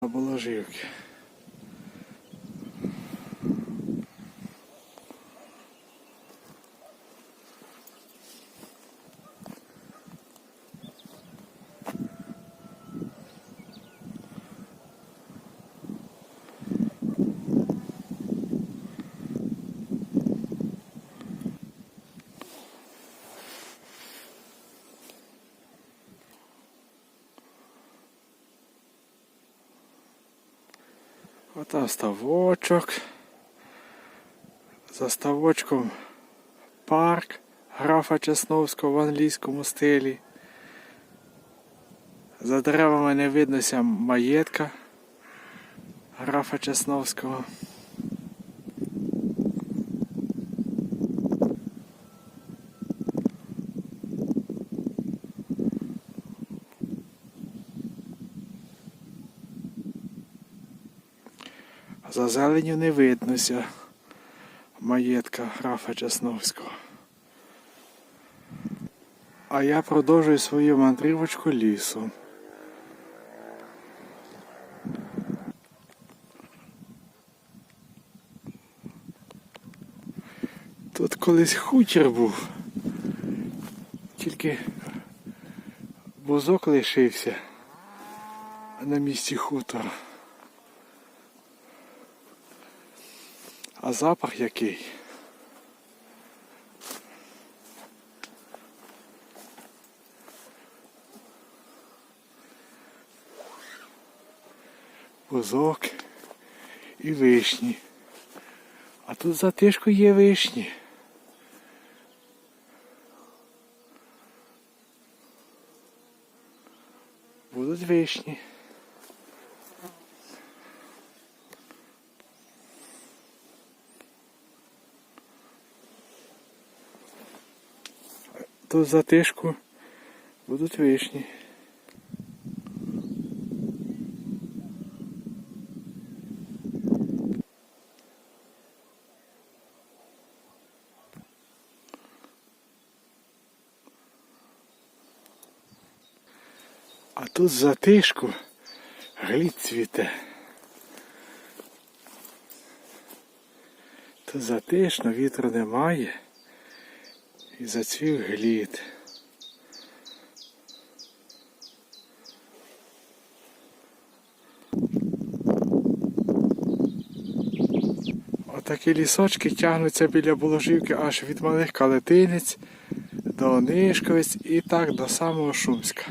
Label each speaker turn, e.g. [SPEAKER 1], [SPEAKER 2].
[SPEAKER 1] Обложивки. Ота ставочок. За ставочком парк графа Чесновського в англійському стилі. За деревами не виднося маєтка графа Чесновського. За зеленю не виднося маєтка графа Чесновського. А я продовжую свою мандрівочку лісом. Тут колись хутір був, тільки бузок лишився на місці хутора. А запах який? Бузок і вишні. А тут за тишку є вишні. Будуть вишні. Тут за тишку будуть вишні. А тут за тишку цвіте. Тут затишно, вітру немає. І зацвів глід. Отакі лісочки тягнуться біля Боложівки аж від малих калетинець до нишковець і так до самого Шумська.